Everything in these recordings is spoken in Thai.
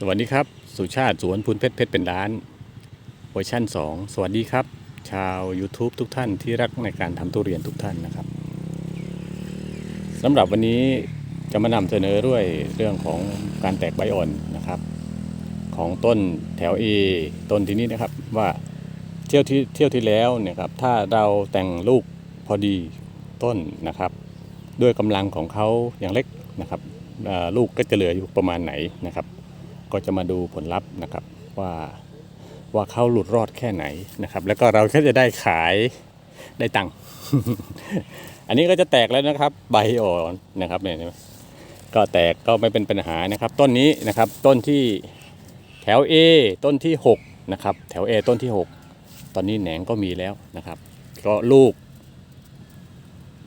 สวัสดีครับ สุชาติสวนพุนเพชรเพชรเป็นล้านเวอร์ชั่น 2 สวัสดีครับ ชาว YouTube ทุกท่านที่รักในการทำทุเรียนทุกท่านนะครับสำหรับวันนี้จะมานำเสนอด้วยเรื่องของการแตกใบอ่อนนะครับ ของต้นแถว A ต้นที่นี้นะครับว่าเที่ยวที่เที่ยวที่แล้วเนี่ยครับถ้าเราแต่งลูกพอดีต้นนะครับ ด้วยกำลังของเขาอย่างเล็กนะครับลูกก็จะเหลืออยู่ประมาณไหนนะครับ ก็จะมาดูผลลัพธ์นะครับว่าว่าเขาหลุดรอดแค่ไหนนะครับ แล้วก็เราก็จะได้ขายได้ตังค์อันนี้ก็จะแตกแล้วนะครับ ใบอ่อนนะครับเนี่ยก็แตกก็ไม่เป็นปัญหานะครับ ต้นนี้นะครับต้นที่แถว A ต้นที่6นะครับแถว A ต้นที่ 6 ตอนนี้แหนงก็มีแล้วนะครับ ก็ลูก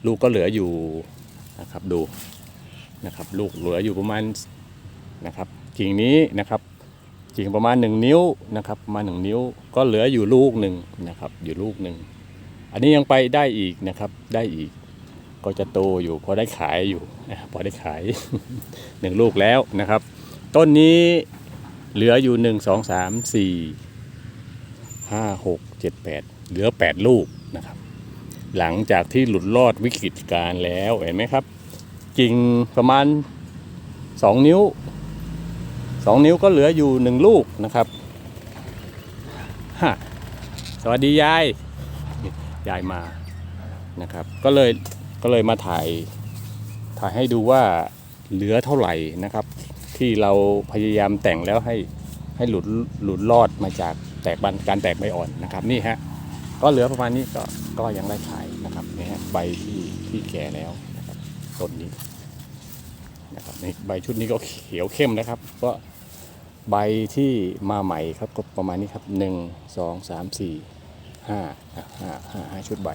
ลูกก็เหลืออยู่นะครับดูนะครับ ลูกเหลืออยู่ประมาณนะครับ กิ่งนี้นะครับกิ่งประมาณ 1 นิ้วนะครับประมาณ1นิ้วก็เหลืออยู่ลูกหนึ่งนะครับอยู่ลูกหนึ่งอันนี้ยังไปได้อีกนะครับได้อีก ก็จะโตอยู่พอได้ขายอยู่พอได้ขายหนึ่งลูกแล้วนะครับ ต้นนี้เหลืออยู่ 1 2 3 4 5 6 7 8 เหลือ 8 ลูกนะครับ หลังจากที่หลุดรอดวิกฤตการแล้วเห็นไหมครับกิ่งประมาณ 2 นิ้ว 2 นิ้วก็เหลืออยู่ 1 ลูกนะครับสวัสดียาย ยายมานะครับ ก็เลยก็เลยมาถ่ายถ่ายให้ดูว่าเหลือเท่าไหร่นะครับ ที่เราพยายามแต่งแล้วให้ให้หลุดหลุดรอดมาจากแตกบันการแตกใบอ่อนนะครับนี่ฮะก็เหลือประมาณนี้ก็ก็ยังได้ขายนะครับนี่ฮะใบที่ที่แก่แล้วนะครับต้นนี้นะครับนี่ใบชุดนี้ก็เขียวเข้มนะครับ ก็ ใบที่มาใหม่ครับก็ประมาณนี้ครับหนึ่งสองสามสี่ห้าอะห้าห้าชุดใบ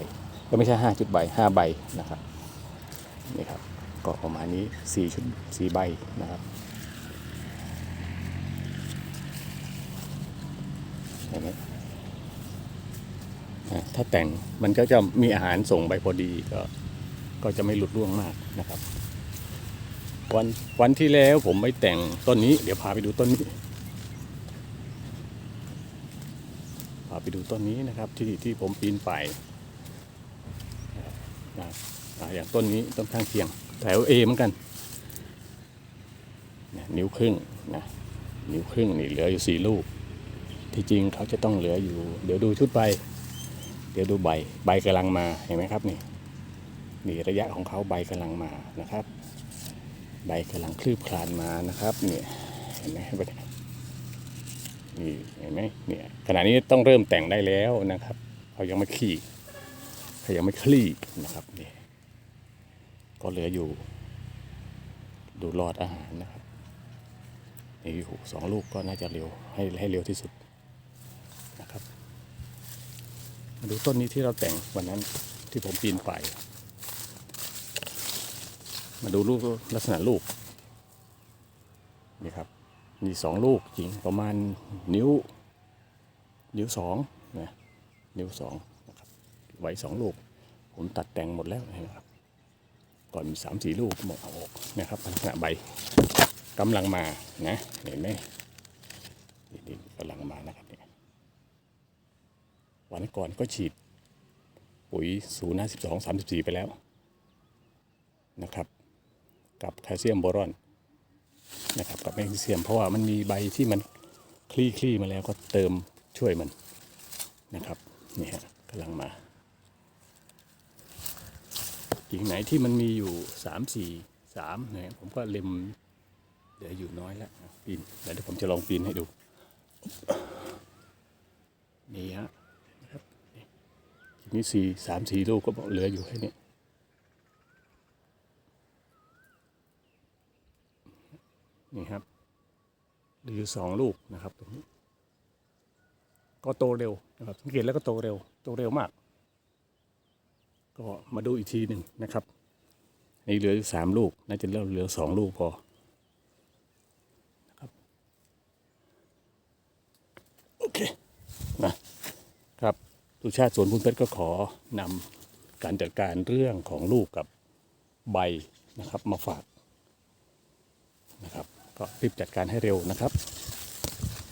ก็ไม่ใช่ห้าชุดใบห้าใบนะครับนี่ครับก็ประมาณนี้สี่ชุดสี่ใบนะครับเห็นไหมถ้าแต่งมันก็จะมีอาหารส่งไปพอดีก็ก็จะไม่หลุดร่วงมากนะครับ วันวันที่แล้วผมไม่แต่งต้นนี้ เดี๋ยวพาไปดูต้นนี้พา ไปดูต้นนี้นะครับที่ที่ผมปีนไปนะอะอย่างต้นนี้ต้นข้างเคียงแถวเอเหมือนกันนิ้วครึ่งนะนิ้วครึ่งนี่เหลืออยู่สี่ลูก ที่จริงเขาจะต้องเหลืออยู่ เดี๋ยวดูชุดใบ เดี๋ยวดูใบใบกำลังมาเห็นไหมครับนี่นี่ระยะของเขาใบกำลังมานะครับ ใบกำลังคลืบคลานมานะครับเนี่ยเห็นไหม นี่เห็นไหมเนี่ยขณะนี้ต้องเริ่มแต่งได้แล้วนะครับเขายังไม่ขี้เขายังไม่คลี่นะครับนี่ก็เหลืออยู่ ดูรอดอาหารนะครับนี่สองลูกก็น่าจะเร็วให้ให้เร็วที่สุดนะครับมาดูต้นนี้ที่เราแต่งวันนั้นที่ผมปีนไป มาดูลูกลักษณะลูกนี่ครับ มีสองลูกจริงประมาณนิ้ว นิ้วสองนะนิ้วสองนะครับไว้สองลูก ผมตัดแต่งหมดแล้วนะครับ ก่อนมีสามสี่ลูกหมดเอาออกนะครับลักษณะใบกำลังมานะเห็นไหมนี่นี่กำลังมานะครับเนี่ยวันก่อนก็ฉีดปุ๋ยศูนย์ห้าสิบสองสามสิบสี่ไปแล้วนะครับ กับแคลเซียมโบรอน นะครับกับแมกนีเซียม เพราะว่ามันมีใบที่มันคลี่คลี่มาแล้วก็เติมช่วยมันนะครับนี่ฮะกำลังมากิ่งไหนที่มันมีอยู่สามสี่สามเนี่ยผมก็เล็มเหลืออยู่น้อยแล้วปีนเดี๋ยวผมจะลองปีนให้ดูนี่ฮะทีนี้สี่สามสี่ลูกก็บอกเหลืออยู่แค่นี้ นี่ครับเหลือสองลูกนะครับตรงนี้ ก็โตเร็วนะครับสังเกตแล้วก็โตเร็ว โตเร็วมาก ก็มาดูอีกทีหนึ่งนะครับนี่เหลือสามลูกน่าจะเหลือสองลูกพอนะครับโอเคนะครับสุชาติสวนพุนเพชรก็ขอนำการจัดการเรื่องของลูกกับใบนะครับมาฝากนะครับ ก็รีบจัดการให้เร็วนะครับ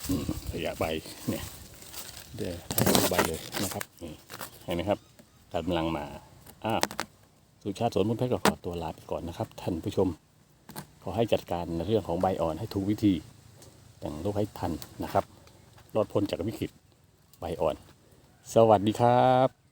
อืมระยะใบเนี่ยเดี๋ยวให้ดูใบเลยนะครับนี่เห็นไหมครับกำลังมาอ้าวสุชาติสวนมุนเพชรก็ขอตัวลาไปก่อนนะครับ ท่านผู้ชม ขอให้จัดการในเรื่องของใบอ่อนให้ถูกวิธีแต่งลูกให้ทันนะครับ รอดพ้นจากวิกฤตใบอ่อน สวัสดีครับ